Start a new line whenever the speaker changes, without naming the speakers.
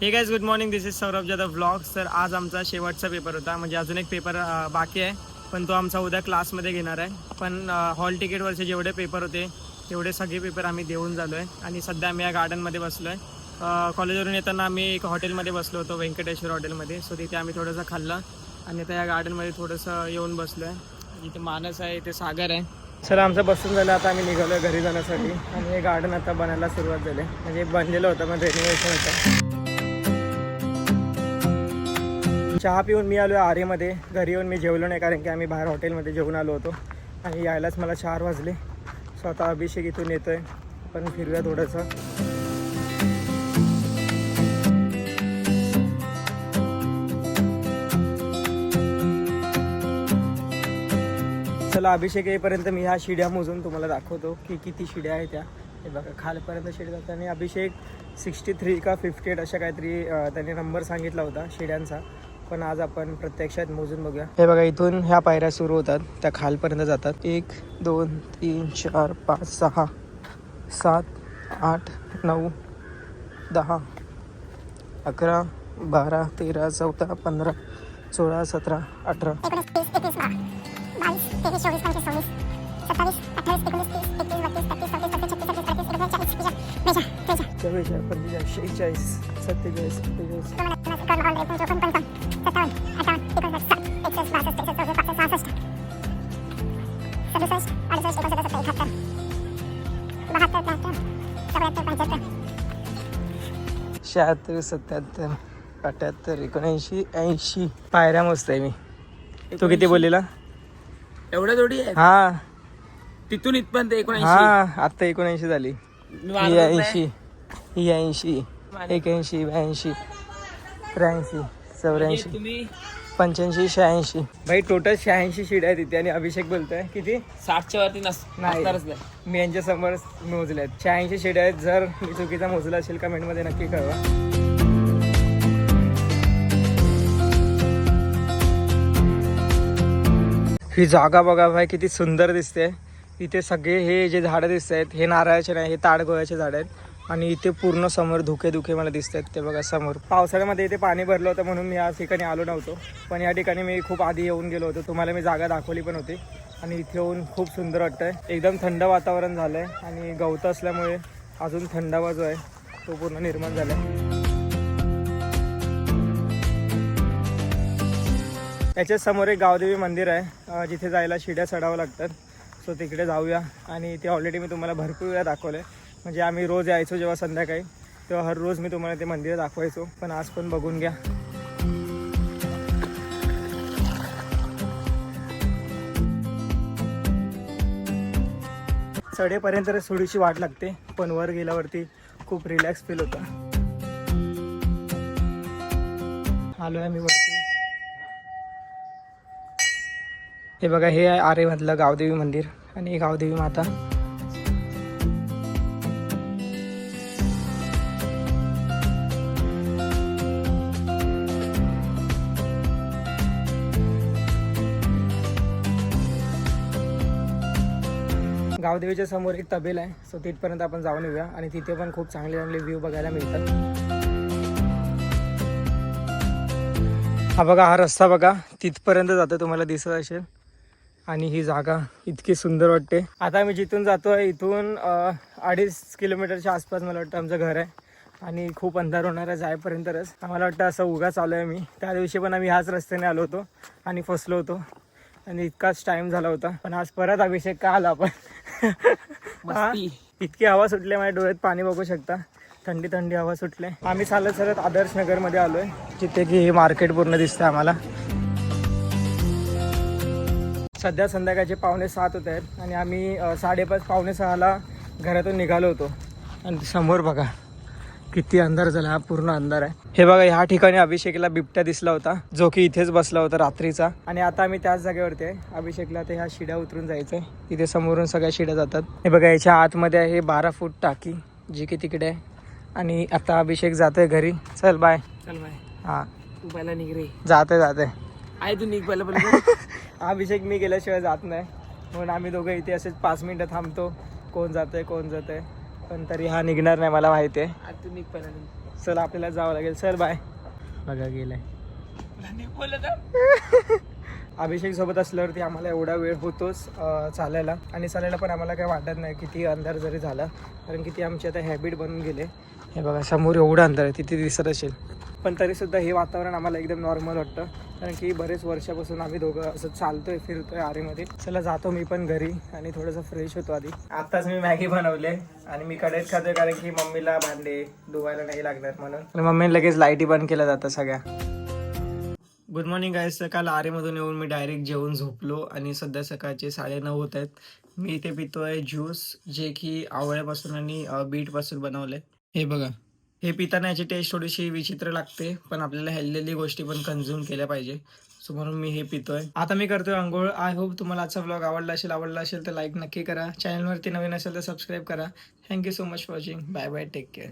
Hey guys good morning this is Saurabh Jadhav blog तर आज आमचा शेवटचा पेपर होता. म्हणजे अजून एक पेपर बाकी आहे. पण तो आमचा उद्या क्लासमध्ये घेणार आहे. पण हॉल तिकीटवरचे जेवढे पेपर होते तेवढे सगळे पेपर आम्ही देऊन झालो आहे आणि सध्या आम्ही या गार्डनमध्ये बसलो आहे कॉलेजवरून येताना आम्ही एक हॉटेलमध्ये बसलो होतो व्यंकटेश्वर हॉटेलमध्ये सो तिथे आम्ही थोडंसं खाल्लं. आणि आता या गार्डनमध्ये थोडंसं येऊन बसलो आहे इथे मानस आहे इथे सागर आहे. सर आमचं बसून झालं. आता आम्ही निघालो आहे घरी जाण्यासाठी. आणि हे गार्डन आता बनायला सुरुवात झाली आहे. म्हणजे बनलेलं होतं म्हणजे रेनोव्हेशन होतं. चहा पिऊन मी आलो आहे आरेमध्ये. घरी येऊन मी जेवलो नाही कारण की आम्ही बाहेर हॉटेलमध्ये जेवून आलो होतो. आणि यायलाच मला चार वाजले. स्वतः अभिषेक इथून येतोय. आपण फिरूया थोडंसं. चला अभिषेक येईपर्यंत मी ह्या शिड्या मोजून तुम्हाला दाखवतो. की किती शिड्या आहेत त्या. हे बघा खालपर्यंत शिड्या जातात. आणि अभिषेक सिक्स्टी थ्री का फिफ्टी एट अशा काहीतरी त्यांनी नंबर सांगितला होता शिड्यांचा. पण आज आपण प्रत्यक्षात मोजून बघूया. हे बघा इथून ह्या पायऱ्या सुरू होतात. त्या खालपर्यंत जातात. एक दोन तीन चार पाच सहा सात आठ नऊ दहा अकरा बारा तेरा चौदा पंधरा सोळा सतरा अठरा.
सत्तावीस
चव्वेचाळीस पंचेचाळीस शेहेचाळीस सत्तेचाळीस शहात्तर सत्याहत्तर अठ्याहत्तर एकोणऐंशी ऐंशी. पायऱ्या मस्त आहे मी. तू किती बोललेला?
एवढ्या थोडी आहे?
हा.
तिथून इथपर्यंत एकोणऐंशी?
हा आता एकोणऐंशी झाली. ऐंशी. ही ऐंशी एक्याऐंशी ब्याऐंशी त्र्याऐंशी चौऱ्याऐंशी
तुम्ही?
पंच्याऐंशी शहाऐंशी. भाई टोटल शहाऐंशी शीट आहे तिथे आणि अभिषेक बोलतोय. किती?
साठच्या वरती नस
नाही.
नसणारच नाही.
मी यांच्या समोर मोजले आहेत. शहाऐंशी शीट आहेत. जर मी चुकीचा मोजला असेल कमेंटमध्ये नक्की कळवा. ही जागा बघा भाई किती सुंदर दिसते. इथे सगळे हे जे झाडं दिसत आहेत हे नारळाचे नाही हे ताडगोळ्याचे झाड आहेत. आणि इथे पूर्ण समोर धुके धुके मला दिसत आहेत ते बघा समोर. पावसाळ्यामध्ये इथे पाणी भरलं होतं म्हणून मी या ठिकाणी आलो नव्हतो. पण या ठिकाणी मी खूप आधी येऊन गेलो होतो. तुम्हाला मी जागा दाखवली पण होती. आणि इथे येऊन खूप सुंदर वाटतंय. एकदम थंड वातावरण झालंय आणि गवत असल्यामुळे अजून थंडावा जो आहे. तो पूर्ण निर्माण झालाय. याच्या समोर एक गावदेवी मंदिर आहे. जिथे जायला शिड्या चढावं लागतात. सो तिकडे जाऊया. आणि ते ऑलरेडी मी तुम्हाला भरपूर वेळा दाखवलं आहे म्हणजे आम्ही रोज यायचो जेव्हा संध्याकाळी तेव्हा हर रोज मी तुम्हाला ते मंदिर दाखवायचो. पण आज पण बघून घ्या. चढेपर्यंत तर थोडीशी वाट लागते पण वर गेल्यावरती खूप रिलॅक्स फील होतं. आलो आहे मी वरती. हे बघा हे आहे आरेमधलं गावदेवी मंदिर आणि गावदेवी माता. गावदेवीच्या समोर एक तबेल आहे. सो तिथपर्यंत आपण जाऊन येऊया. आणि तिथे पण खूप चांगले चांगले व्ह्यू बघायला मिळतात. हा बघा हा रस्ता बघा. तिथपर्यंत जातो तुम्हाला दिसत असेल. आणि ही जागा इतकी सुंदर वाटते. आता मी जिथून जातो आहे इथून अडीच किलोमीटरच्या आसपास मला वाटतं आमचं घर आहे. आणि खूप अंधार होणार आहे जायपर्यंतच आम्हाला वाटतं असं उगा चालू आहे मी त्या दिवशी पण आम्ही ह्याच रस्त्याने आलो होतो आणि फसलो होतो. आणि इतकाच टाइम झाला होता. पण आज परत अभिषेक का आला आपण?
मस्ती.
इतकी हवा सुटली माझ्या डोळ्यात पाणी बघू शकता. थंडी थंडी हवा सुटले आम्ही चालत चालत आदर्श नगरमध्ये आलोय. जिथे की हे मार्केट पूर्ण दिसतंय आम्हाला. सध्या संध्याकाळचे पावणे सात होत आहेत आणि आम्ही साडेपाच पावणे सहाला घरातून निघालो होतो. आणि समोर बघा. किती अंधार झाला हा पूर्ण अंधार आहे. हे बघा ह्या ठिकाणी अभिषेकला बिबट्या दिसला होता जो की इथेच बसला होता रात्रीचा. आणि आता आम्ही त्याच जागेवरती आहे. अभिषेकला ते ह्या शिड्या उतरून जायचंय. तिथे समोरून सगळ्या शिड्या जातात. हे बघा याच्या आतमध्ये आहे बारा फूट टाकी जी की तिकडे आहे. आणि आता अभिषेक जातोय घरी. चल बाय
चल बाय
हा.
तू पहिला निघ रे.
जाते जाते
आहे तू निघ पहिला पहिला.
अभिषेक मी गेल्याशिवाय जात नाही. म्हणून आम्ही दोघं इथे असेच पाच मिनिटं थांबतो. कोण जातंय कोण जातंय. पण तरी हा निघणार नाही मला माहिती आहे.
तू.
चला आपल्याला जावं लागेल. सर बाय बघा गेलाय. अभिषेक सोबत असल्यावरती आम्हाला एवढा वेळ होतोच चालायला. आणि चालायला पण आम्हाला काही वाटत नाही किती अंधार जरी झाला कारण की ती आमची आता हॅबिट बनून गेले. हे बघा समोर एवढं अंधार आहे तिथे दिसत असेल. पण तरीसुद्धा हे वातावरण आम्हाला एकदम नॉर्मल वाटतं. कारण की बरेच वर्षापासून आम्ही दोघं असं चालतोय फिरतोय आरेमध्ये. चला जातो मी पण घरी आणि थोडंसं फ्रेश होतो आधी. आत्ताच मी मॅगी बनवले आणि मी कडेत खातोय कारण की मम्मीला भांडे धुवायला नाही लागणार म्हणून. आणि मम्मीने लगेच लाईटी बंद केल्या जातात सगळ्या. गुड मॉर्निंग गायस सकाळ आरेमधून येऊन मी डायरेक्ट जेवून झोपलो आणि सध्या सकाळचे साडेनऊ होत आहेत. मी इथे पितोय ज्यूस जे की आवळ्यापासून आणि बीटपासून बीटपासून आहे हे बघा. हे पिताना याची टेस्ट थोडीशी विचित्र लागते पण आपल्याला हेल्दी गोष्टी पण कन्झ्युम केल्या पाहिजे. सो म्हणून मी हे पितोय. आता मी करतोय आंघोळ. आय होप तुम्हाला आजचा ब्लॉग आवडला असेल आवडला असेल तर लाईक नक्की करा. चॅनलवरती नवीन असेल तर सबस्क्राईब करा. Thank you so much watching bye bye take care